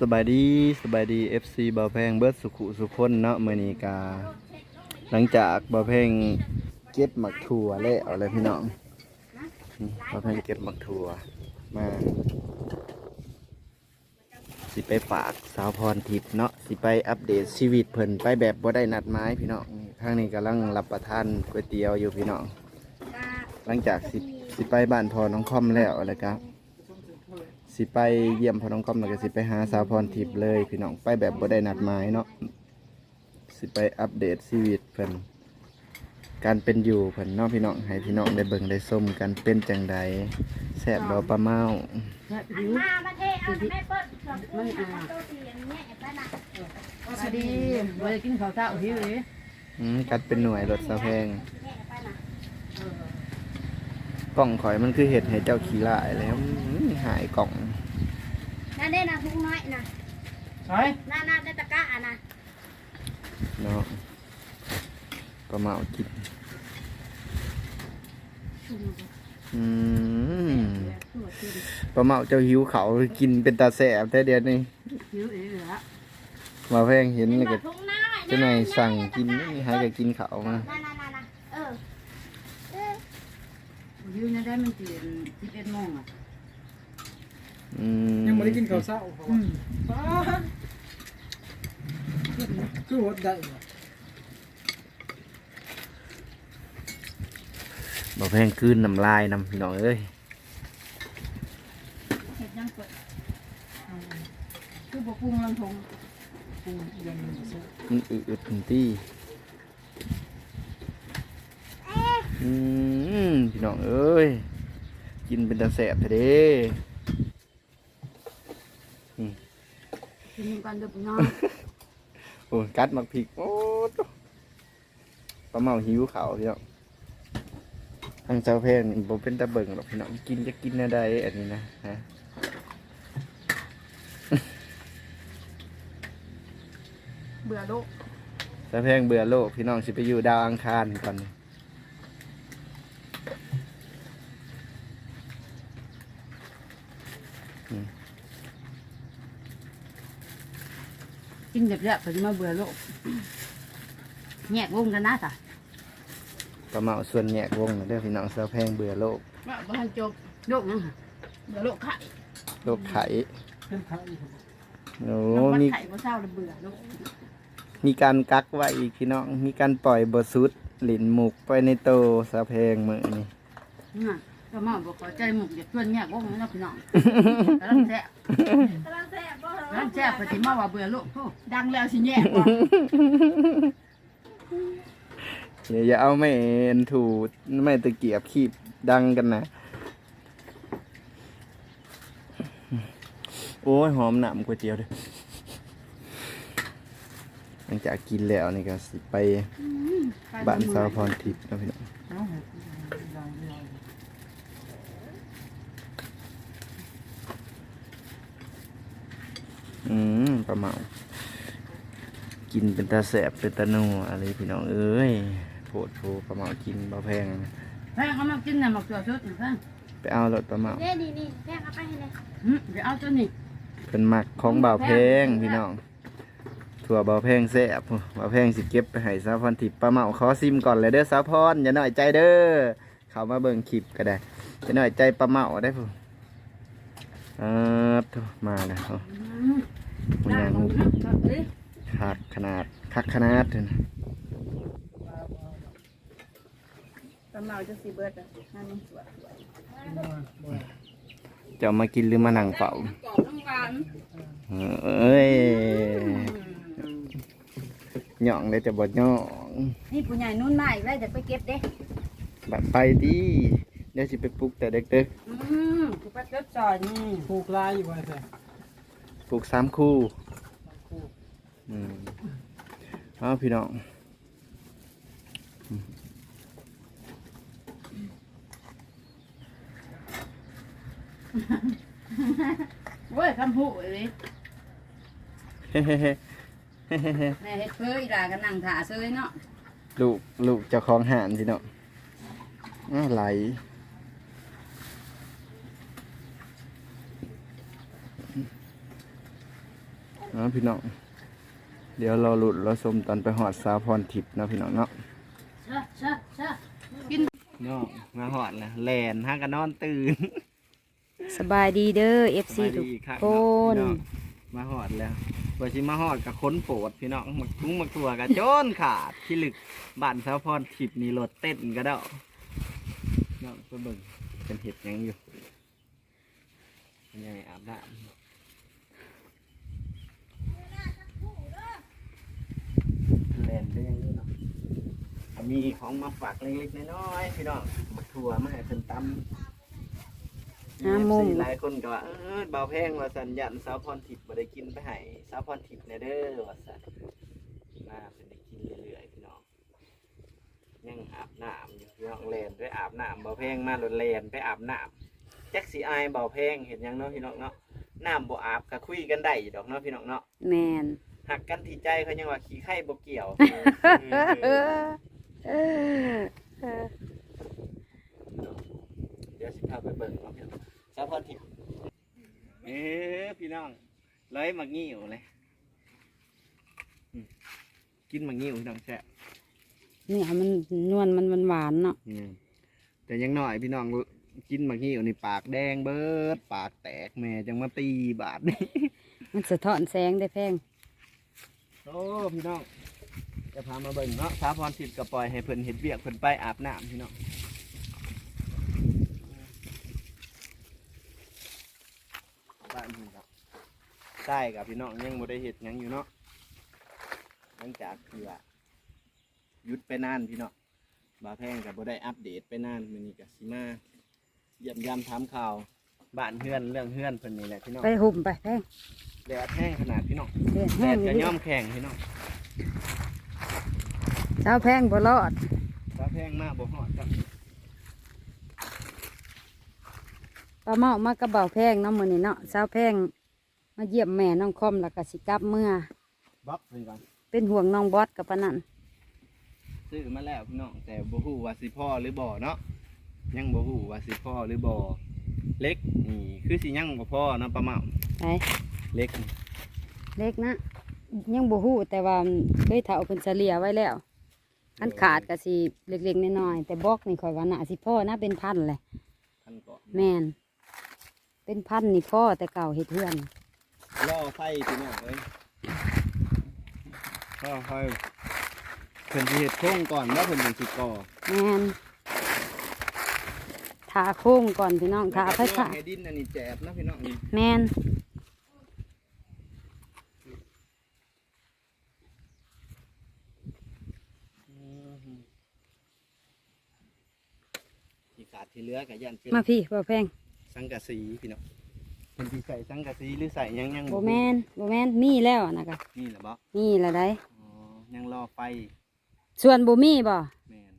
สบายดีสบายดี FC บ่าวแพงเบิดสุขุสุคนเนาะมื้อนี้กา หลังจากบ่าวแพงเก็บหมักถั่วแล้วอะไรพี่น้องบ่าวแพงเก็บหมักถั่วมา สิไปฝากสาวพรทิพย์เนาะสิไปอัปเดตชีวิตเพิ่นไปแบบบ่ได้นัดหมายพี่น้องทางนี้กำลังรับประทานก๋วยเตี๋ยวอยู่พี่น้องหลังจากสิสิไปบ้านพอน้องคอมแล้วแล้วก็ สิไปเยี่ยมพอน้องคอมแล้วก็สิไปหาสาวพรทิพย์เลย พี่น้องไปแบบบ่ได้นัดหมายเนาะสิไปอัปเดตชีวิตเพิ่นการเป็นอยู่เพิ่นเนาะพี่น้องให้พี่น้องได้เบิ่งได้ส้มกันเป็นจังใดแซ่บบ่ปลาเมาหิวมาประเทศเอาไม่เปิดเกือบตู้ประตูเสียงเนี่ยไปนะสวัสดีบ่ได้กินข้าวเช้าหิวเลยอืมกัดเป็นหน่วยรถสะแพงกล่องข่อยมันคือเห็ดให้เจ้าขี้ลายแล้ว หายกล่องนั่นได้นะทุกน้อยนะใช่น่าน่าได้ตะกร้าอะนะเนาะปลาเมากินอืมปลาเมาเจ้าหิวเขากินเป็นตาแสบแต่เดียวนี้หิวเอ๋เหรอมาแพงเห็นเป็นเลยแบก็บทุกน้อยเจ้านายสั่งกินนี่ให้ก็กินเขามาน่าน่าน่าน่าเออเออหิวเนี่ยได้มันตื่น11โมงอะอืม ยังไม่ได้กินข้าวเช้าเพราะว่าป้าคือหดได้เหรอบ่แพงคืนน้ำลายนำพี่น้องเอ้ยเฮ็ดยังเปิดคือบ่ปรุงลังทงปรุงยังไม่เสร็จมันอึดๆทันทีอืมพี่น้องเอ้ย กินเป็นตาแสบแท้เด้ กินกันเด้อพี่น้องโอ้ยกัดมักพริกโอ้ตะปลาเมาหิวเขาวพี่น้องทางเจ้าเพนนี่ผมเป็นตะเบิ่งหรอกพี่น้องกินจะกินอะไรอันนี้นะฮะ เบื่อโลกเจ้าเพงเบื่อโลกพี่น้องสิไปอยู่ดาวอังคารก่อน กินแบบๆก็สิมาเบื่อโลกแยกวงกันนะจ้ะปลาเมาส่วนแยกวงเด้อพี่น้องเจ้าเพงเบื่อโลก ว่าบ่ทันจบโลกยังค่ะเบื่อโลกไข่โลกไข่เป็นไทยครับโอ้น้องวันมีไข่บ่เช้าแล้วเบื่อโลกมีการกักไว้อีกพี่น้อง มีการปล่อยบทสุดหลินหมุกไปในโตเจ้าเพงมือนี่น่ะก็มาบอกขอใจหมุกอย่าชวนแยกวงนะพี่น้องกำลังแซ่บกำลังแซ่บบ่เหรอกำลังแซ่บปฏิมาว่าเบื่อโลกโธ่ดังแล้วสิแยกว่ะอย่าอย่าเอาไม่เอ็นถูไม่ตะเกียบขีบดังกันนะ โอ้ย หอมหนำก๋วยเตี๋ยวเลยหลังจากกินแล้วนี่ก็สิไปบ้านสาวพรทิพย์นะพี่น้อง เอาให้ยังยัง อืม ปลาเมา กินเป็นตาแสบเป็นตานัวอะไรพี่น้องเอ้ยโผดโผปลาเมากินบ่แพงนะแพงเขามากินน่ะหมักตัวชุดแพงไปเอารถปลาเมาเนี่ยนี่นี่แม่เอาไปให้เลยหึเดี๋ยวเอาตัวนี้เป็นมักของบ่าวแพงพี่น้องถั่วบ่าวแพงแซ่บบ่าวแพงสิเก็บไปให้สาวพรทิพย์ปลาเมาขอซิมก่อนเลยเด้อสาวพรอย่าหน่อยใจเด้อเขามาเบิ่งคลิปก็ได้อย่าหน่อยใจปลาเมาได้พุ่นอ่าโถ่มาแล้วอื มมันได้ยังของนะก็เอ้ยขาดขนาดคักขนาดเลยนะตำเมาจะสิเบิดอะนั่นมันสวยสวยบ่บ่จะเอามากินหรือมานั่งเฝ้ากรอบน้ำหวานเอ้ยหย่องเลยจะบดย่องนี่ผู้ใหญ่นุ่นมาอีกแล้วจะไปเก็บเด้บัดไปดิเดี๋ยวสิไปปลุกแต่เด็กอืมกูไปเก็บจอยนี่ปลูกลายอยู่ไว้แต่ๆ ปลุกสามคู่ปลูกอืมเอาพี่น้องเว้ยคำพูดเลยเฮ้เฮ้เฮ้เฮ้เฮ้เฮ้แม่เฮ็ดเคยด่ากันนั่งถ่าเซยเนาะ ลูกลูกเจ้าของหานพี่น้องอ้าวไหล นาะพี่น้อง เดี๋ยวเราหลุดเราชมตอนไปหอดสาวพรทิพย์เนาะพี่น้องเนาะเช่เช่เช่กินเนาะมาหอดแล้วแลนห้างกันนอนตื่นสบายดีเด้อ FC สบายทุกดีครับคนพี่น้องมาหอดแล้วว่าสิมาหอดกับค้นโปรดพี่น้องมาคุ้งมาตัวกับโจนขาดที่ลึกบ้านสาวพรทิพย์นี่รถเต้นก็ได้เนาะเพื่อเบิ่งเป็นเห็ดหยังอยู่เป็นยังไงอาบน้ำ แลนได้ยังอยู่เนาะมีของมาฝากเล็กๆน้อยๆพี่น้องมาทัวมาให้เพิ่นตำหามุมหลายคนก็ว่าเออเบาแพงว่าสันยันสาวพรทิพย์บ่ได้กินไปให้สาวพรทิพย์แน่เด้อว่าสันมาเป็นได้กินเรื่อยๆพี่น้องยังอาบน้ำอยู่พี่น้องเลนด้วยอาบน้ำเบาแพงมาโดนเลนไปอาบน้ำแจ็คสีอายเบาแพงเห็นยังเนาะพี่น้องเนาะน้ำบ่อาบก็คุยกันได้อยู่ดอกเนาะพี่น้องเนาะ แมน หักกันที่ใจเขายังว่าขี้ไข่บ่เกี่ยวเดี๋ยวสิพาไปเบิ่งเนาะพี่น้องสาวพรทิพย์เอ๊ะพี่น้องร้อยมักงี้อยู่เลยอืมกินมักงี้อยู่พี่น้องแซ่บเนี่ยมันนวลมันมันหวานเนาะอืมแต่ยังน้อยพี่น้องกินมักงี้อยู่ในปากแดงเบิด ปากแตกแม่จังมาตีบาดนี่มันสะท้อนแสงได้แพง โอ้พี่น้องจะพามาเบิ่งเนาะสาพรทิพย์ก็ปล่อยให้เพิ่นเห็ดเวียกเพิ่นไปอาบน้ำพี่น้องบ้านพี่ครับใช่กับพี่น้องยังบ่ได้เห็ดหยังอยู่เนาะหลังจากที่ว่าหยุดไปนานพี่น้องบาแพงกับบ่ได้อัปเดตไปนานมื้อนี้ก็สิมาเยี่ยมยามถามข่าว บ้านเฮือนเรื่องเฮือนเพิ่นนี่แหละพี่น้องไปหุ่มไปแพงแดดแห้งขนาดพี่น้องเดือดแดแห้งดเลก็ยย่อมแข็งพี่น้องเช้าแพงบ่รอดบาแพงมากบ่ฮอดครับปลาเมามากระเบาแพงเนาะมื้อนี้เนาะเช้าแพงมาเยี่ยมแม่น้องคอมแล้วก็สิกลับเมื่อ บ๊อบเพิ่นก่อนเป็นห่วงน้องบอสกับปานนั้นซื้อมาแล้วพี่น้องแต่บ่ฮู้ว่าสิพ่อหรือบ่เนาะยังบ่ฮู้ว่าสิพ่อหรือบ่ เล็กนี่คือสิยังบ่พ่อเนาะป้าเมาไปเล็กนี่เล็กนะ ยังบ่ฮู้แต่ว่าเคยเฒ่าเพิ่นเฉลี่ยไว้แล้ว อันขาดก็สิเล็กๆน้อยๆแต่บอกนี่ข่อยว่าน่ะสิพ่อนะเป็นพันเลยท่านก็แม่นเป็นพันนี่พ่อแต่เก่าเฮ็ดเฮือนรอไฟพี่น้องเอ้ยรอไฟเพิ่นสิเฮ็ดโครงก่อนแล้วเพิ่นจังสิก่อแม่น ทาโค้งก่อนพี่น้องทาไฟฟ้าฟ้าให้ดินอันนี้แจบนะพี่น้องนี่แม่นที่ขาดที่เหลือก็ยันเป็นมาพี่บ่แพงสังกะสีพี่น้องเพิ่นสิใส่สังกะสีหรือใส่หยังยังบ่แม่นบ่แม่นมีแล้วนะกะนี่แหละบ่มีละได้อ๋อยังรอไฟส่วนบ่มีบ่แม่น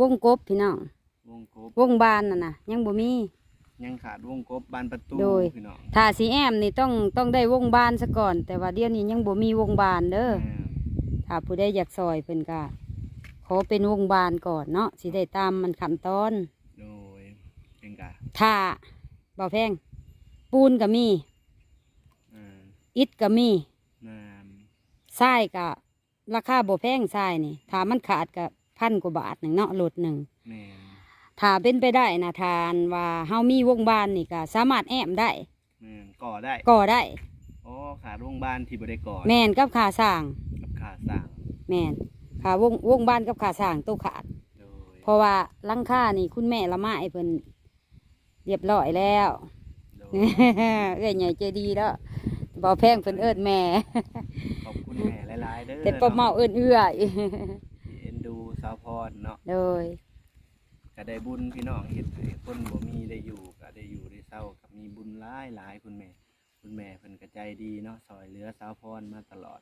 วงกบพี่น้องว งกบวงบานน่ะนะยังบ่มี ยังขาดวงกบบานประตูโดย พี่น้องถ้าสีแอมนี่ต้องต้องได้วงบานซะก่อน แต่ว่าเดี๋ยวนี้ยังบ่มีวงบานเด้อแม่นถ้าผู้ใดอยากซอยเพิ่นก็ขอเป็นวงบานก่อนเนาะสิได้ตามมันขั้นตอน โดยเป็นกะถ้าบ่แพง ปูนก็มี อ่าอิฐก็มีน้ทรายก็ราคาบ่แพงทรายนี่ถ้ามันขาดก็พันกว่าบาทหนึ่งเนาะรถหนึ่งำแม่น ถ้าเป็นไปได้นะทานว่าเฮามีวงบานนี่ก็สามารถแอมได้แม่นก่อได้ก่อได้โอ้ขาดวงบานที่บ่ได้ก่อแม่นกับขาสร้างกับขาสร้างแม่นขาวงวงบานกับขาสร้างตัวขาด โดยเพราะว่าหลังคานี่คุณแม่ละไม้เพิ่นเรียบร้อยแล้ว โดย เอ้ยใหญ่ใจดีแล้วบ่แพงเพิ่นเอิ้นแม่ ขอบคุณแม่หลายๆเด้อแต่ป้าเมาเอิ้นเอื้อย ที่เอ็นดูสาวพรเนาะ โดย ก็ได้บุญพี่น้องเฮ็ดให้คนบ่มีได้อยู่ก็ได้อยู่ได้เศร้าก็มีบุญหลายหลายคุณแม่ คุณแม่เพิ่นก็ใจดีเนาะซอยเหลือสาวพรมาตลอด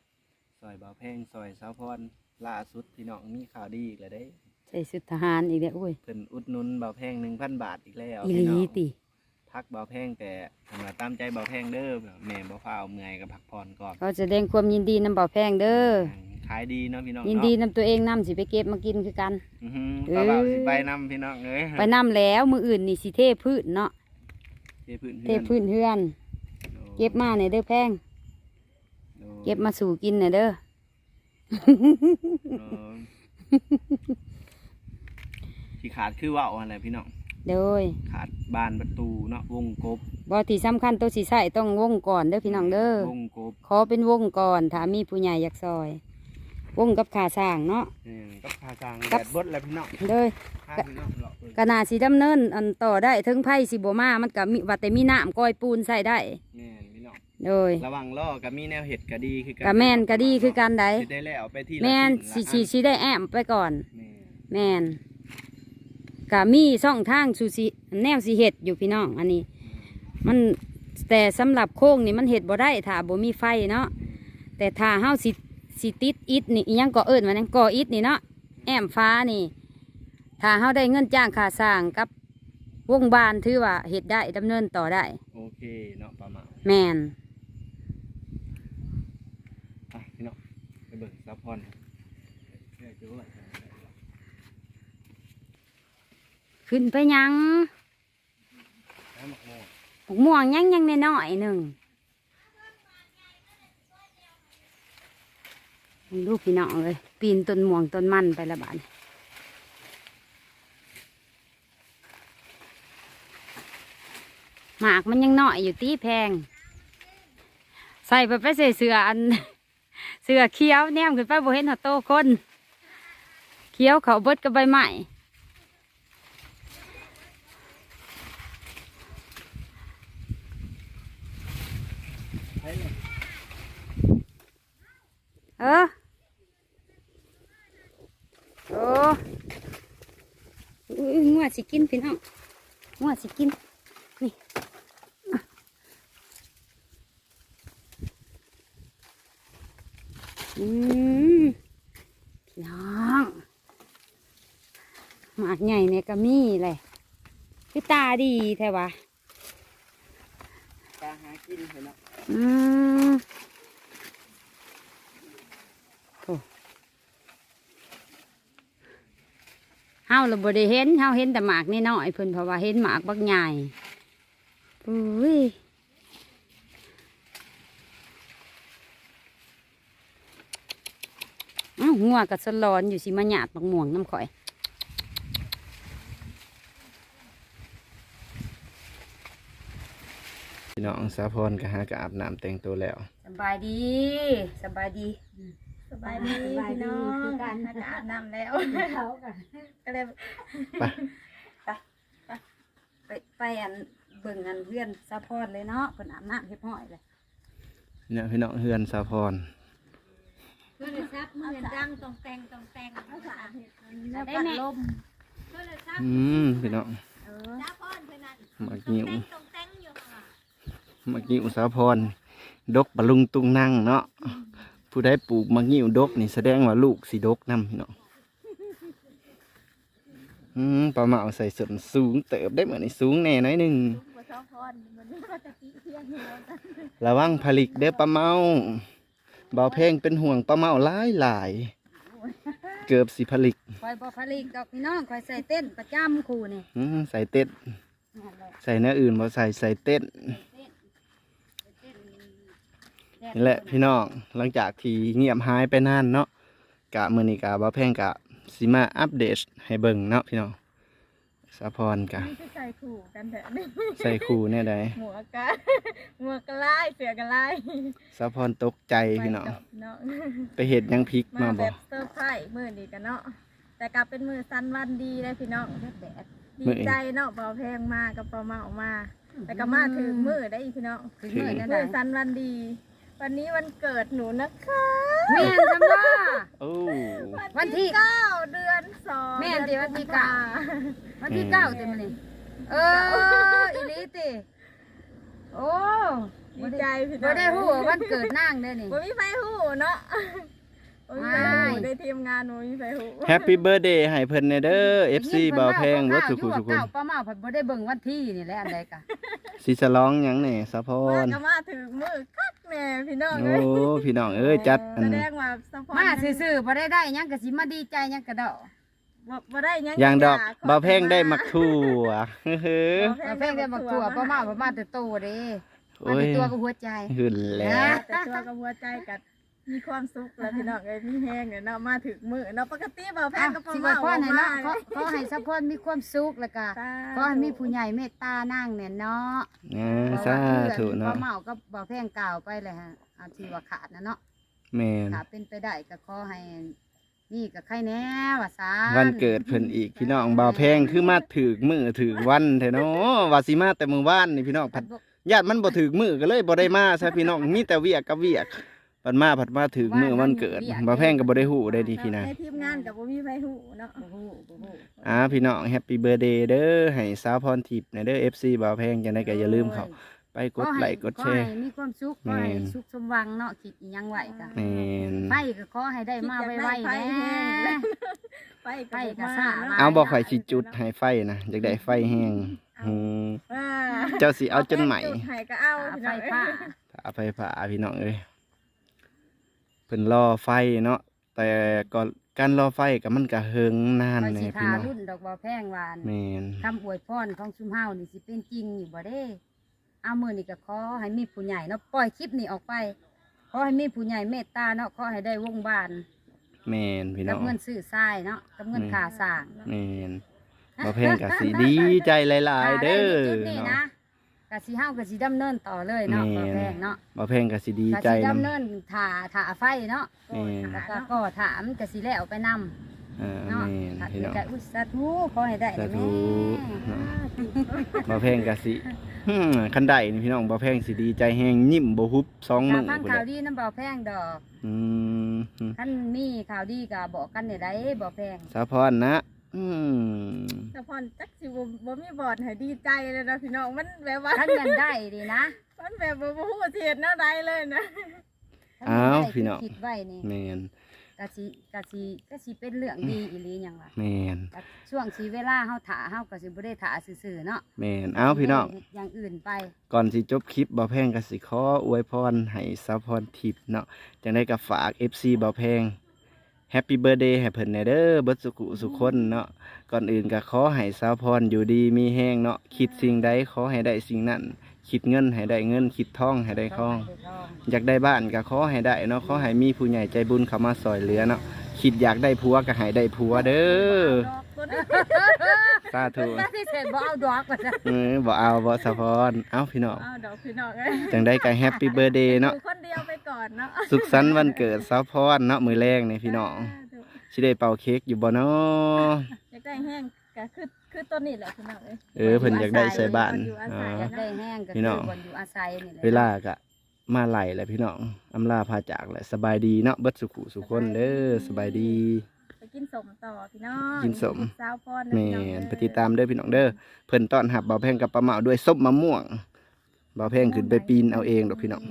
ซอยบ่าวแพงซอยสาวพรล่าสุดพี่น้องมีข่าวดีอีกแล้วเด้ ใส่สุดทหารอีกแล้วอุ้ย เพิ่นอุดหนุนบ่าวแพง1,000บาทอีกแล้วอีหพี่น้ลีองติพักบ่าวแพงแต่สำหรับตามใจบ่าวแพงเด้อแม่บ่ฟ้าวเมื่อยก็พักผ่อนก่อนก็แสดงความยินดีนำบ่แพงเด้อ ขายดีเนาะพี่น้องยินดีนำตัวเองนำสิไปเก็บมากินคือกันอือหือเอ้ยป้าบ่าวสิไปนํพี่น้องเอ้ยไปนำแล้วมืออื่นนี่สิเทพืชเนาะเทพื้นเทพืชเฮือน เก็บมาเนี่ยเด้อแพงโดเก็บมาสู่กินน่ะเด้อเออที่ขาดคือว่าวอะไรพี่น้องโดยขาดบานประตูเนาะวงกบบ่ที่สำคัญตัวสิใส่ต้องวงก่อนเด้อพี่น้องเด้อวงกบขอเป็นวงก่อนถ้ามีผู้ใหญ่อยากซอย วงกับขาสร้างเนาะเออกับพาจางกัแดบดบดแล้วพี่น้องเด้อพาพี่น้องเลาะเบิ่งกนาสีดำเนิน อันต่อได้ถึงไผ่สิบ่มามันก็มีว่าแต่มีน้ำก้อยปูนใส่ได้แม่นพี่น้องโดยระวังล่อกับมีแนวเห็ดก็ดีคือกัก็แม่นก็ดีคือกันใดสิได้แล้วไปที่ละแม่นสิ่สิงสิละอัสิได้แอมไปก่อน แม่นแม่นก็มีช่องทางสู่สิแนวสิเฮ็ดอยู่พี่น้อง อันนี้ มันแต่สำหรับโค้งนี่มันเฮ็ดบ่ได้ถ้าบ่มีไฟเนาะแต่ถ้าเฮาสิ สิติดอิฐนี่อิหยังก็เอิ้นว่าหยังก่ออิฐนี่เนาะแอมฟ้านี่ ถ้าเฮาได้เงินจ้างค่าสร้างกับวงบานถือว่าเฮ็ดได้ดำเนินต่อได้ โอเคเนาะประมาณแม่นอะพี่น้องไปเบิ่งซับพอนเดี๋ยวจะว่าขึ้นไปยังแล้วหมกโม่หมกม่วงยังยังน้อยๆหนึ่ง ลูกพี่น้องเลย ปีนต้นม่วงต้นมันไปละบาดนหมากมันยังน้อยอยู่ตีแพง ใส่ไปไปใส่เสื้ออัน เสื้อเขียวแนมขึ้นไปบ่เห็นหัวโตคนเขียวเขาเบิดกับใบไม้เออโอ้อุ้ยงัว สิกินพี่น้องงัวสิกิน นี่อะอืมพี่น้องหมากใหญ่เนี่ยก็มีเลยคือตาดีแท้วะตาหากินเห็นเนาะอืม เฮาเราบ่ได้เห็นเฮาเห็นแต่หมากนี่น้อยๆเพิ่นเพราะว่าเห็นหมากบักใหญ่อุ้ยอ้าวงัวกับสลอนอยู่สิมาหยาดบักม่วงน้ำข่อยพี่น้องสาพรก็หากอาบน้ำแต่งตัวแล้ว สบายดี สบายดี สบายดีพี่น้องอากาศอาบน้ำแล้วเขากันก็เลยไปไปไปอันเบิ่งอันเพื่อนสะพอดเลยเนาะเพิ่นอาบน้ำเรียบร้อยเลยเนี่ยพี่น้องเฮือนสาพรเพื่อนซับเพื่อนดังตรงแต่งตรงแต่งเขาสะอาดเห็ดแล้วได้ปัดแม่ลมเพื่อนซับอืมพี่น้องเออซับพ่อนเพื่อนนั่นมากิ้วแต่งตรงแต่งอยู่ค่ะมากิ้วสาพรดกบะลุงตุงนั่งเนาะ ผู้ใดปลูกมากิ้วดกนี่แสดงว่าลูกสีดกนำพี่น้องอืมปลาเหมาใส่ส่วนสูงเติบได้เหมือนสูงแน่หน้อยหนึ่งบัวซับพ่อนมันก็จะกี้เที่ยงอยู่ระวังผลิกเด้อปลาเมาเบาเพลงเป็นห่วงปลาเมาหลายหลายๆเกือบสิผลิกคอยบ่ผลิกดอกพี่น้องคอยใส่เต้นประจำครูนี่อืมใส่เต็ดนั่นแหละใส่เนื้ออื่นบ่ใส่ใส่เต็ดเต้น นี่แหละพี่น้องหลังจากที่เงียบหายไปนานเนาะกะมื้อนี้กะบ่าแพงกะสิมาอัปเดตให้เบิ่งเนาะพี่น้องสะพรกะที่ใส่ขู่กันเถอะนี่ใส่คู่แน่ใดหมวกกะหมวกกะไล่เสือกะไล่สะพรตกใจพี่น้องเนาะไปเฮ็ดหยังพริกมามาแบบ่บเซอร์ไพรส์มือดีกันเนาะแต่กลับเป็นมือสันวันดีเลยพี่น้องแดดดีใจเนาะเบาแพงมากับเบาเมามาแต่ก็มาถึงมือได้อีกพี่น้องคือมื้อนั่นมืน่ะอสันวันดี วันนี้วันเกิดหนูนะคะ แม่นจำว่า โอ้วันที่เก้าเดือนสองแม่นสิดือวันที่กุมเก้าภวันที่เก้าเต็มอนี่เอออีหลีติโอ้ดีใจพี่น้บ่องได้ฮู้ว่าวันเกิดนางได้อนี่ บ่มีไฟหูเนาะบ่มี ไฟหูไม่ได้ทีมงานบ่มีไฟหูแฮปปี้เบิร์ดเดย์ให้เพิ่นแน่เด้อ FC บ่าวแพงวัดสุขุสุขขุเก้าป้าเมาเพิ่นบ่ได้เบิ่งวันที่นี่แหละอันใดกะสิฉลองหยังแหน่สะพมารก็มาถึงมือคักแม่พี่น้องโอ้เอ้ยพี่น้องเอ้ยจัดอันแสดงว่าสปอนมาซื่อๆบ่ได้ได้หยังก็สิมาดีใจหยังก็ดอกบ่บ่ได้หยังอย่างดอกขบ่าวแพงได้มักทั่วเฮ้อเอาเพลงได้บักตัวป้าเมาป้ามาแต่โตเด้โอ้มาแต่ยตัวกับหัวใจหึ่นแล้วแต่ตัวกับหัวใจกับ มีความสุขแล้วพี่น้องเอ้ยมีแห้งเนี่ยเนาะมาถึงมือเนาะปกติเบาแพอะงก็ประสิมาว่าณพ่อให้เนาะขอมาขอให้ซัพพอร์ตมีความสุขแล้วก็สาขอให้มีผู้ใหญ่เมตตานั่งเนี่ยเนาะอ่าสาธุเพเนาะราะว่าเมาก็บ่แพงกล่าวไปเลยฮะอาที่ว่าขาดนะเนาะแม่นถ้าเป็นไปได้ก็ขอให้นี่กับใครแน่ว่าซาวันเกิดเพิ่นอีกพี่น้องบ่าวแพงคือมาถึกมือถึกวันแท้เนาะว่าสิมาแต่มื้อวานนี่พี่น้องผัดญาติมันบ่ถึกมือก็เลยบ่ได้มาซะพี่น้องมีแต่เวียกกับเวียก ผัดมาผัดมาถึกมือวันเกิดบ่าวแพงก็บ่ได้ฮู้ได้ดีพี่นะในทีมงานกับบ่มีไผฮู้เนาะบ่ฮู้บ่ฮู้อ่าพี่น้องแฮปปี้เบิร์เดย์เด้อให้สาวพรทิพย์ในเด้อ FC บ่าวแพงจังได๋ก็อย่าลืมเข้าไปกดไลค์กดแชร์ขอให้มีความสุขขอให้สุขสมหวังเนาะคิดอิหยังไหวก็แม่นไปก็ขอให้ได้มาไวๆแน่ไปไปกักับบซ่าซ่าหลเนาะเอาบ่ข่อยสิจุดให้ไฟนะอยากได้ไฟแห้งอืมว่าเจ้าสิเอาจนไหมจุดให้ก็เอาหาพี่ไฟน้องฟ้าถ้าเอาไฟฟ้าพี่น้องเอ้ย เพิ่นรอไฟเนาะแต่ก็การรอไฟก็มันก็เฮิงนานคอยแน่สิพี่ทาน้องรุ่นดอกบ่แพงหวานแม่นคำอวยพรของชุมเฮานี่สิเป็นจริงอยู่บ่เด้เอามือนี่ก็ขอให้มีผู้ใหญ่เนาะปล่อยคลิปนี้ออกไปขอให้มีผู้ใหญ่เมตตาเนาะขอให้ได้วงบานแม่นพี่น้กัอบงเงินซื้อทรายเนาะกับเงินค่าสร้างแม่นบ่แพงก็สิดีใจหลาย ๆ เด้อจุดนี้เนาะนะ กะสิเฮาก็สิดำเนินต่อเลยเนาะแม่บ่นแพงเนาะบ่แพงก็สิดีกะใจสินํดำเนินถ่าถ่าไฟเนาะแม่นแล้วก็ก็ถามกะสิแล้วไปนำอ่าเนาะแม่นถ้าพี่เกิน้ดองจะอุตสาธุขอให้ได้สานะธุ แม่เนาะบ่แพงก็สิฮึ่มคันใดนี่พี่น้องบ่แพงสิดีใจแฮงยิ้มบ่ฮุบสองถ้ามื้อฟังพุ่นข่าวแหละดีน้ำบ่อแพงดอกอืมคันมีข่าวดีก็บอกกันได้ได้บ่แพงสาพรนะ อืมแต่พรจักสิบ่บ่มีบอดให้ดีใจเลยนะพี่น้องมันแบบว่าคันแม่นได้ดีนะมันแบบบ่ฮู้ว่าสิเฮ็ดแนวใดเลยนะคันอ้าวแม่ได้พี่น้องคิดไว้นี่แมนกะสิกะสิกะสิเป็นเรื่องดีอีหลีหยังวะแมนกะช่วงชีเวลาเฮาถาเฮาก็สิบ่ได้ถาซื่อๆเนาะแมนเอาพี่น้องเฮ็ดอย่างอื่นไป ก่อนสิจบคลิปบ่าวแพงก็สิขออวยพรให้สาพรทิพย์เนาะจังได้ก็ฝาก FC บ่าวแพง แฮปปี้เบอร์เดย์ให้เพิ่นแน่เด้อเบิดสุขุสุขคนเนาะก่อนอื่นก็ขอให้สาวพรอยู่ดีมีแห้งเนาะคิดสิ่งใดขอให้ได้สิ่งนั้น คิดเงินให้ได้เงิน คิดทองให้ได้ทอง อยากได้บ้านก็ขอให้ได้เนาะขอให้มีผู้ใหญ่ใจบุญเข้ามาซอยเหลือเนาะคิดอยากได้ผัวก็ให้ได้ผัวเด้อ ดอกตัวนี้สาธุถ้าที่เสร็จบ่เอาดอกว่าซะเออบ่เอาบ่สะพรเอาพี่น้องเอาดอกพี่น้องเอ้ยจังได้ก็แฮปปี้เบ t ร์ a เดย์เนาะอยู่คนเดียวไปก่อนเนาะสุขสันต์วันเกิดสาวพรเนาะมือแรงนี่พี่น้องสิได้เป่าเค้กอยู่บ่เนาะอยากได้แห้งก็คือคือต้นนี้แหละพี่น้องเอ้ยเออเพิ่นอยากได้ใส่บ้านอยู่อาอ๋ศัยอยาอกได้แห้งก็พี่คืน้อองบนอยู่อาศัยนี่แหละเวลาก็มาไหลแหละพี่น้องอำลาพาจากแหละสบายดีเนาะเบิดสุขุสุขคนเด้อสบายดีไป กินสมต่อพี่น้องกินสม สาวพรแม่นไปติดตามเด้อพี่น้องเด้อเพิ่นต้อนรับบ่าวแพงกับป้าเหมาด้วยส้มมะม่วงบ่าวแพงขึ้นไปปีนเอาเองดอกพี่น้อง